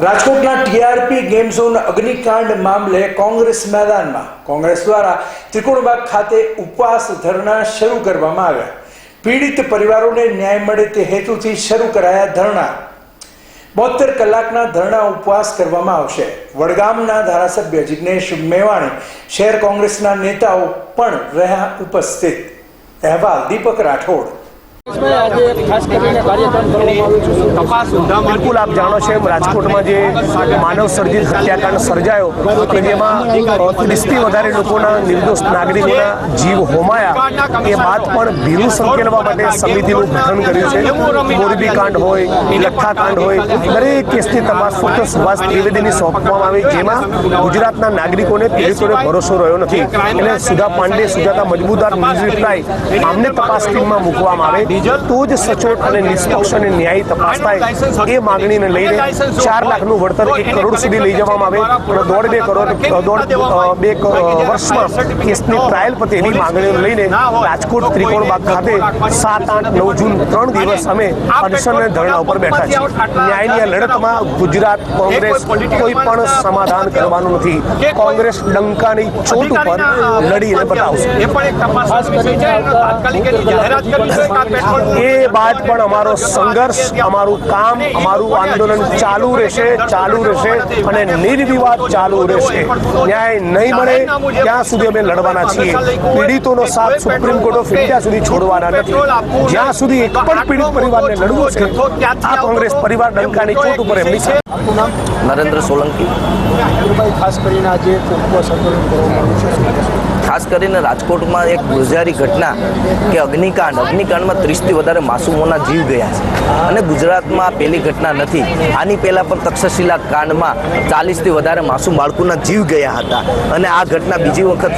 રાજકોટના TRP game zone અગ્નિકાંડ મામલે કોંગ્રેસ મેદાનમાં. કોંગ્રેસ દ્વારા ત્રિકોણબાગ ખાતે ઉપવાસ ધરણા શરૂ કરવામાં આવ્યા. પીડિત પરિવારોને ન્યાય મળે તે હેતુથી શરૂ કરાયા ધરણા. બોતેર કલાકના ધરણા ઉપવાસ કરવામાં આવશે. વડગામના ધારાસભ્ય જિગ્નેશ મેવાણી, શહેર કોંગ્રેસના નેતાઓ પણ રહ્યા ઉપસ્થિત. અહેવાલ દીપક રાઠોડ. બિલકુલ આપ જાણો છો રાજકોટમાં જે માનવ સર્જિત હત્યાકાંડ સર્જાયો કે જેમાં ત્રીસથી વધારે લોકોના નિર્દોષ નાગરિકોના જીવ હોમાયા. એ બાદ પણ ભીરું સંકેલવા માટે સમિતિનું ગઠન કર્યું છે. મોરબી કાંડ હોય લઠ્ઠા કાંડ હોય, દરેક કેસની તપાસ ફક્ત સુભાષ ત્રિવેદીની સોંપવામાં આવી, જેમાં ગુજરાતના નાગરિકોને પીડિતોને ભરોસો રહ્યો નથી. એટલે સુધા પાંડે, સુજાતા મજબૂદાર નિર્ભય આમને તપાસ ટીમમાં મૂકવામાં આવે. તો જ સચોટ અને નિષ્પક્ષ અને ન્યાયી તપાસ થાય. એ માંગણીને લઈને ચાર લાખનું વળતર એક કરોડ સુધી લઈ જવામાં આવે. અને દોઢ બે કરોડ દોઢ બે વર્ષમાં કેસની ટ્રાયલ પતે એવી માંગણીઓ લઈને રાજકોટ ત્રિકોણબાગ ખાતે સાત આઠ નવ જૂન ત્રણ દિવસ અમે અનશન અને ધરણા ઉપર બેઠા છીએ. ન્યાયની આ લડતમાં ગુજરાત કોંગ્રેસ કોઈ પણ સમાધાન કરવાનું નથી. કોંગ્રેસ ડંકાની ચોટ ઉપર લડીને બતાવશે. એ પણ એક તપાસ વિષય છે. તાત્કાલિક એની જાહેરાત કરવી જોઈએ એ બાદ પણ અમારો સંઘર્ષ અમારું કામ અમારું આંદોલન ચાલુ રહેશે ચાલુ રહેશે અને નિર્વિવાદ ચાલુ રહેશે. ન્યાય નહીં મળે ત્યાં સુધી અમે લડવાના છીએ. પીડિતોનો સાથ સુપ્રીમ કોર્ટ ઓફ ઇન્ડિયા સુધી છોડવાના નથી. જ્યાં સુધી એક પણ પીડિત પરિવારને લડવું છે આ કોંગ્રેસ પરિવાર ડંકાની ચોટ ઉપર એમની છે. નરેન્દ્ર સોલંકી. ખાસ કરીને આજે કરવામાં આવ્યું છે? ખાસ કરીને રાજકોટમાં એક ગુજારી ઘટના કે અગ્નિકાંડ. અગ્નિકાંડમાં ત્રીસથી વધારે માસૂમોના જીવ ગયા છે. અને ગુજરાતમાં પહેલી ઘટના નથી. આની પહેલાં પણ તક્ષશિલા કાંડમાં ચાલીસથી વધારે માસૂમ બાળકોના જીવ ગયા હતા. અને આ ઘટના બીજી વખત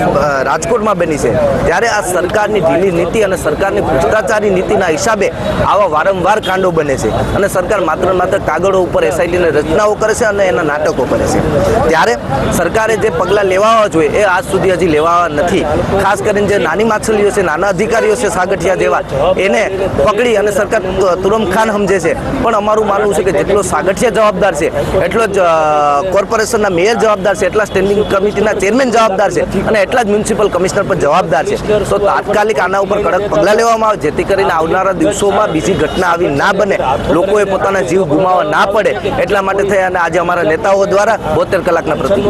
રાજકોટમાં બની છે. ત્યારે આ સરકારની ઢીલી નીતિ અને સરકારની ભ્રષ્ટાચારી નીતિના હિસાબે આવા વારંવાર કાંડો બને છે. અને સરકાર માત્ર માત્ર કાગળો ઉપર એસઆઈટીની રચનાઓ કરે છે અને એના નાટકો કરે છે. ત્યારે સરકારે જે પગલાં લેવા જોઈએ એ આજ સુધી હજી લેવા નથી. ખાસ કરીને જે નાની માછલીઓ છે, નાના અધિકારીઓ છે સાગઠિયા જેવા, એને પકડી અને સરકાર તુરમખાન ખાન સમજે છે. પણ અમારું માનવું છે કે જેટલો સાગઠિયા જવાબદાર છે, એટલો જ કોર્પોરેશનના મેયર જવાબદાર છે, એટલા સ્ટેન્ડિંગ કમિટીના ચેરમેન જવાબદાર છે અને એટલા જ મ્યુનિસિપલ કમિશનર પણ જવાબદાર છે. તો તાત્કાલિક આના ઉપર કડક પગલાં લેવામાં આવે, જેથી કરીને આવનારા દિવસોમાં બીજી ઘટના આવી ના બને. લોકોએ પોતાના જીવ ગુમાવવા ના પડે એટલા માટે થઈ અને આજે અમારા નેતાઓ દ્વારા બોતેર કલાકના પ્રતિક